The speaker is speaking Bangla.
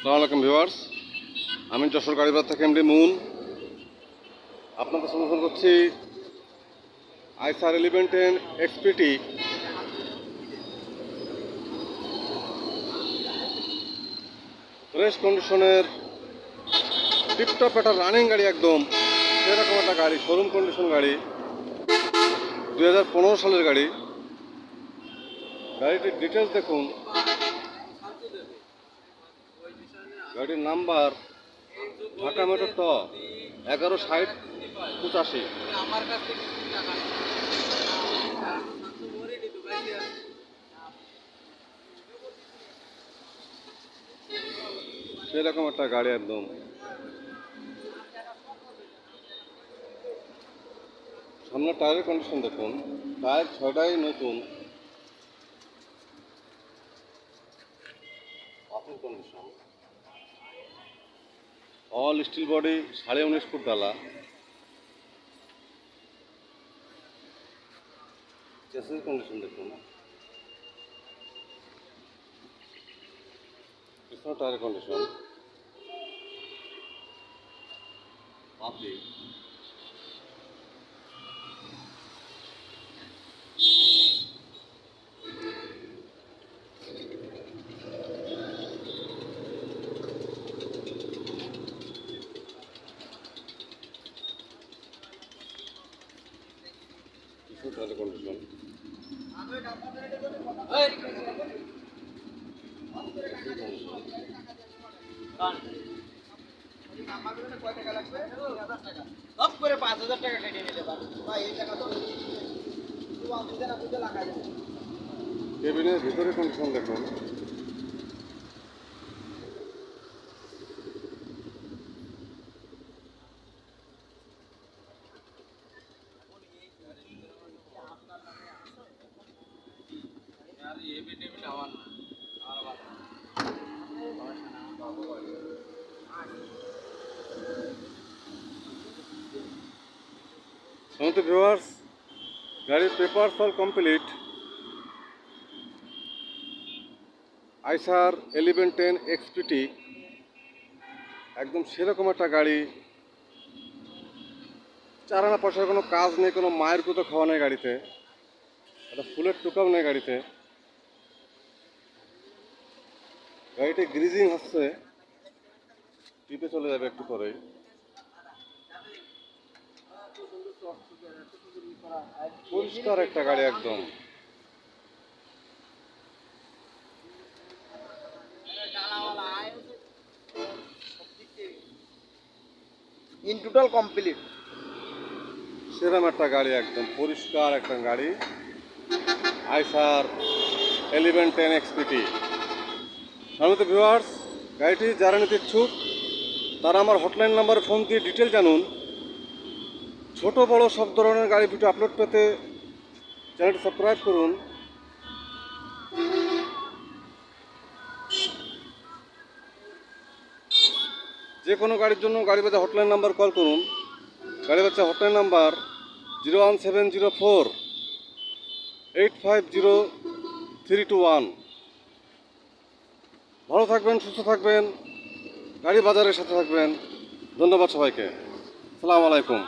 সালাম আলাইকুম ভিউয়ার্স। আমি যশোর গাড়িবাজার থেকে এমডি মুন। আপনাদের সমর্থন করছি Eicher eleven ten XPT fresh কন্ডিশনের টিপটপ একটা রানিং গাড়ি একদম, সেরকম একটা গাড়ি শোরুম কন্ডিশন গাড়ি দু হাজার পনেরো সালের গাড়ি। গাড়িটির ডিটেলস দেখুন। গাড়ির নাম্বার ঢাকা মেট্রো ট এগারো ষাট পঁচাশি। সেরকম একটা গাড়ি একদম। সামনে টায়ারের কন্ডিশন দেখুন, টায়ার ছয়টাই নতুন। কন্ডিশন অল স্টিল বডি সাড়ে উনিশ ফুট ডালা। কন্ডিশন দেখুন। টায়ার কন্ডিশন আপনি টায়ারের কন্ডিশন করে পাঁচ হাজার টাকা কেটে নিতে পারো। এই টাকা তো কেবিনের ভিতরে কন্ডিশন দেখুন সমস্ত ভিউয়ার্স গাড়ির paper all complete Eicher eleven ten XPT একদম সেরকম একটা গাড়ি। চারানা পয়সার কোনো কাজ নেই, কোনো মায়ের কুতো খাওয়া নেই গাড়িতে। একটা ফুলের টুকাও নেই গাড়িতে। গাড়িটি গ্রিজিং হচ্ছে। টিপে চলে যাবে একটু পরেই। পরিষ্কার একটা গাড়ি একদম। ইন টোটাল কমপ্লিট সেরকম একটা গাড়ি একদম পরিষ্কার একটা গাড়ি। আইসার এলিভেন টেন এক্সপিটি সম্মানিত ভিউয়ার্স গাড়িটি যারা নিতে ইচ্ছুক তারা আমার হটলাইন নাম্বারে ফোন দিয়ে ডিটেল জানুন। ছোট বড় সব ধরনের গাড়ি ভিডিও আপলোড পেতে চ্যানেলটি সাবস্ক্রাইব করুন। যে কোনো গাড়ির জন্য গাড়ি বাজার হটলাইন নাম্বার কল করুন। গাড়ি বাচ্চা hotline number zero one seven zero four eight five zero three two one ভালো থাকবেন, সুস্থ থাকবেন, গাড়ি বাজারের সাথে থাকবেন। ধন্যবাদ সবাইকে। সালাম আলাইকুম।